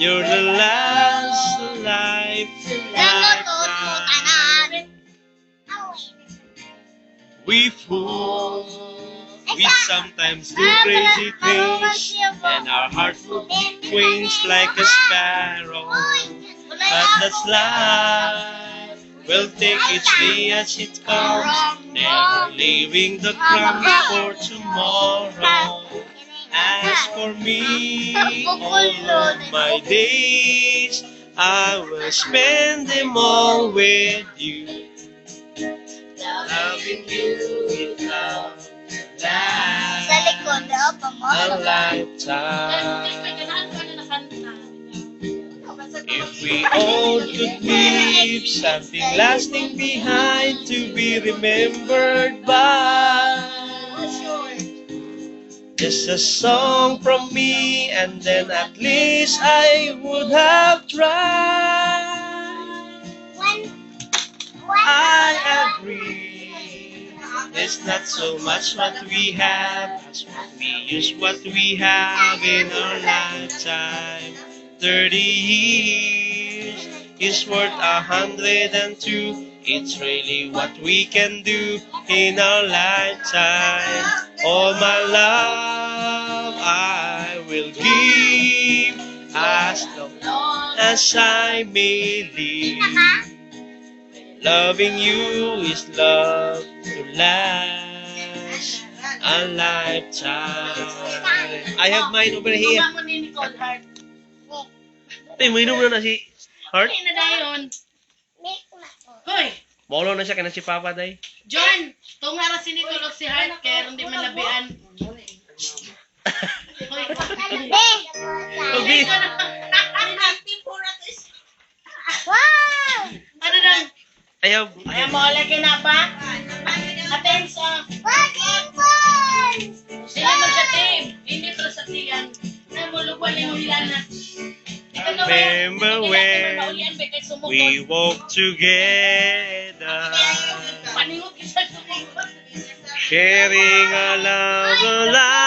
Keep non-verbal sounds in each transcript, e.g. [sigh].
You're the last life Nanotot We fools, we sometimes do crazy things, and our hearts will beat wings like a sparrow. But that's life. We'll take each day as it comes, never leaving the crumbs for tomorrow. As for me, all of my days, I will spend them all with you. Loving you with love Sa likod, lasts pamo. a lifetime. If we all could leave something lasting behind to be remembered by. Just a song from me, and then at least I would have tried. I agree. It's not so much what we have as what we use what we have in our lifetime. Thirty years is worth a hundred and two. It's really what we can do in our lifetime. All my love I will give as long as I may live. Loving you is love to last a lifetime. I have mine over here. Tay, may inom na na si Heart. Hindi na dayon. Hoy, Maulo na siya kaya si Papa, day. John, tunga ra si Nicole o si Hart kaya ron di man labian. Hoy, Kalabi. Obi. Wow! Ano I Kaya have, mo lagi na ba? Attention. Bakit fun? Sila mo sa team. Hindi pero sa tiyan. Lupa ni mo ilana. Remember when we walked together, sumukot. sharing a love a life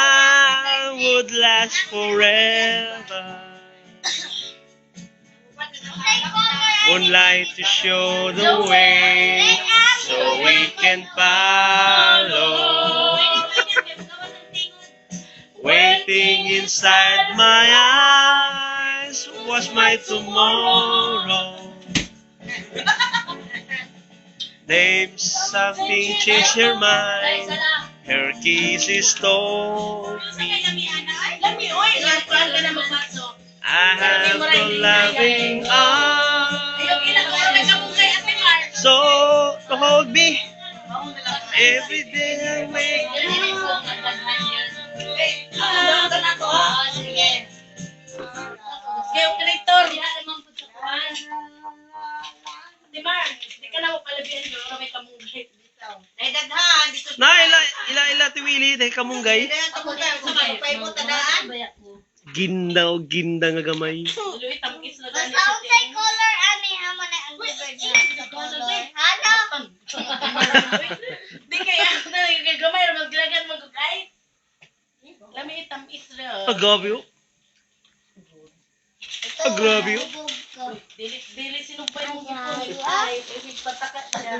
would last forever. Moonlight to show the way, so we can follow. Waiting inside my eyes was my tomorrow. Then something changed her mind. Her kisses told me. I have a loving arm. Ayaw ilang oras ka mong kay Ate Mar. So to hold me every day I wake up. Ate Mar, hindi ka na mo palabihan ko. Kami kamunggay. Ay, daghan. Dito Na ila ila ila tiwili dahil kamunggay. Ginda o ginda nga gamay. Luwi, tamkis [laughs] na Basta gani sa unsay tingin. color ani amo na ang color. Ano? Di kaya ako na nagkagamay na maglagan magkukay. Lami itam isra. Ah, grabe oh. Ah, grabe oh. Dili dili sinumpay mo gipon. Ay, ibig patakat siya.